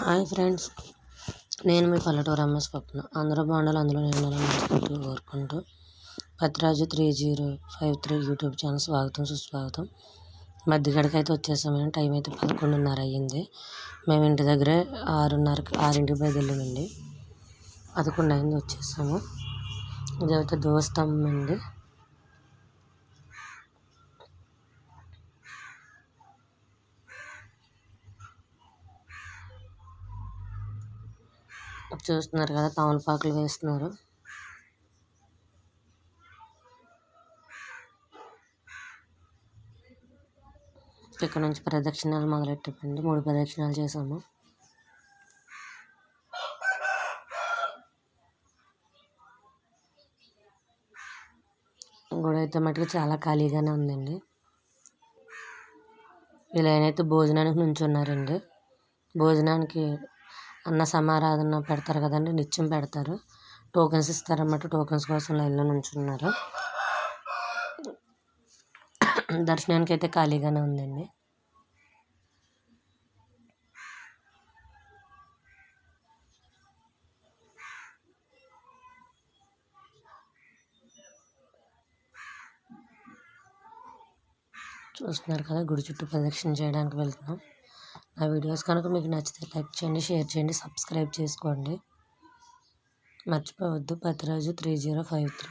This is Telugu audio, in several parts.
Hi friends. నేను మీ పల్లెటూరు అమ్మ పప్పున అందరూ బాగుండాలి అందులో నేను మనస్ఫూర్తిగా కోరుకుంటూ Pathiraju three zero five three YouTube channel స్వాగతం సుస్వాగతం. మధ్యగడికి అయితే వచ్చేసామని టైం అయితే పదకొండున్నర అయ్యింది. మేము ఇంటి దగ్గరే ఆరున్నరకి ఆరింటికి బయలుదేరామండి పదకొండు అయింది వచ్చేసాము. ఇదైతే దోస్తంభం అండి. చూస్తున్నారు కదా తమలపాకులు వేస్తున్నారు. ఇక్కడ నుంచి ప్రదక్షిణాలు మొదలెట్టండి మూడు ప్రదక్షిణాలు చేసాము గుడి అయితే మటుకు చాలా ఖాళీగానే ఉందండి. వీళ్ళైనైతే భోజనానికి నుంచున్నారండి. భోజనానికి అన్న సమారాధన పెడతారు కదండి నిత్యం పెడతారు. టోకెన్స్ ఇస్తారన్నమాట టోకెన్స్ కోసం లైన్లో నుంచున్నారు. దర్శనానికి అయితే ఖాళీగానే ఉందండి. చూస్తున్నారు కదా గుడి చుట్టూ ప్రదక్షిణ చేయడానికి వెళ్తున్నాం. నా వీడియోస్ కనుక మీకు నచ్చితే లైక్ చేయండి షేర్ చేయండి సబ్స్క్రైబ్ చేసుకోండి. మర్చిపోవద్దు. Pathiraju three zero five three.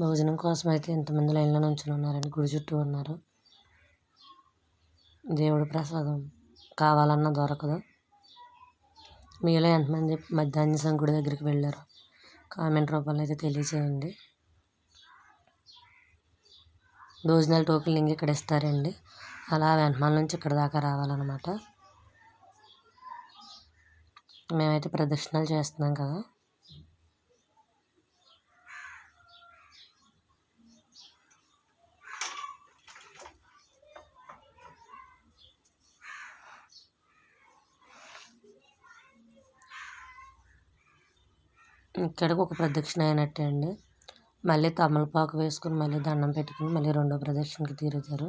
భోజనం కోసం అయితే ఎంతమంది లైన్లో నుంచుని ఉన్నారండి. గుడి చుట్టూ ఉన్నారు. దేవుడి ప్రసాదం కావాలన్నా దొరకదు. మీలో ఎంతమంది మధ్యాహ్నం గుడి దగ్గరికి వెళ్ళారు కామెంట్ రూపంలో అయితే తెలియచేయండి. భోజనాల టోకెన్లు ఇంక ఇక్కడ ఇస్తారండి అలా వెంటమాల నుంచి ఇక్కడ దాకా రావాలన్నమాట. మేమైతే ప్రదక్షిణాలు చేస్తున్నాం కదా. ఇక్కడికి ఒక ప్రదక్షిణ అయినట్టే అండి మళ్ళీ తమలపాకు వేసుకుని మళ్ళీ దండం పెట్టుకుని మళ్ళీ రెండో ప్రదక్షిణకి తిరుగుతారు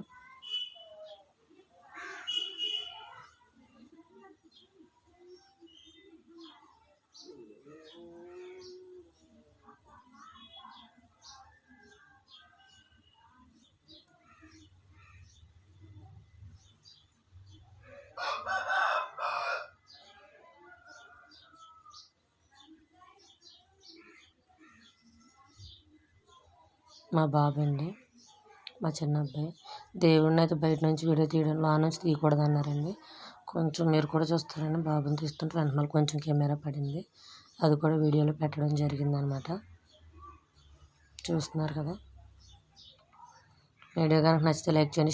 మా బాబు అండి మా చిన్న అబ్బాయి దేవుడిని అయితే బయట నుంచి వీడియో తీయడం లోన నుంచి తీయకూడదు అన్నారండి కొంచెం మీరు కూడా చూస్తారని బాబుని తీస్తుంటే వెంటనే కొంచెం కెమెరా పడింది. అది కూడా వీడియోలో పెట్టడం జరిగిందనమాట. చూస్తున్నారు కదా? వీడియో కనుక నచ్చితే లైక్ చేయండి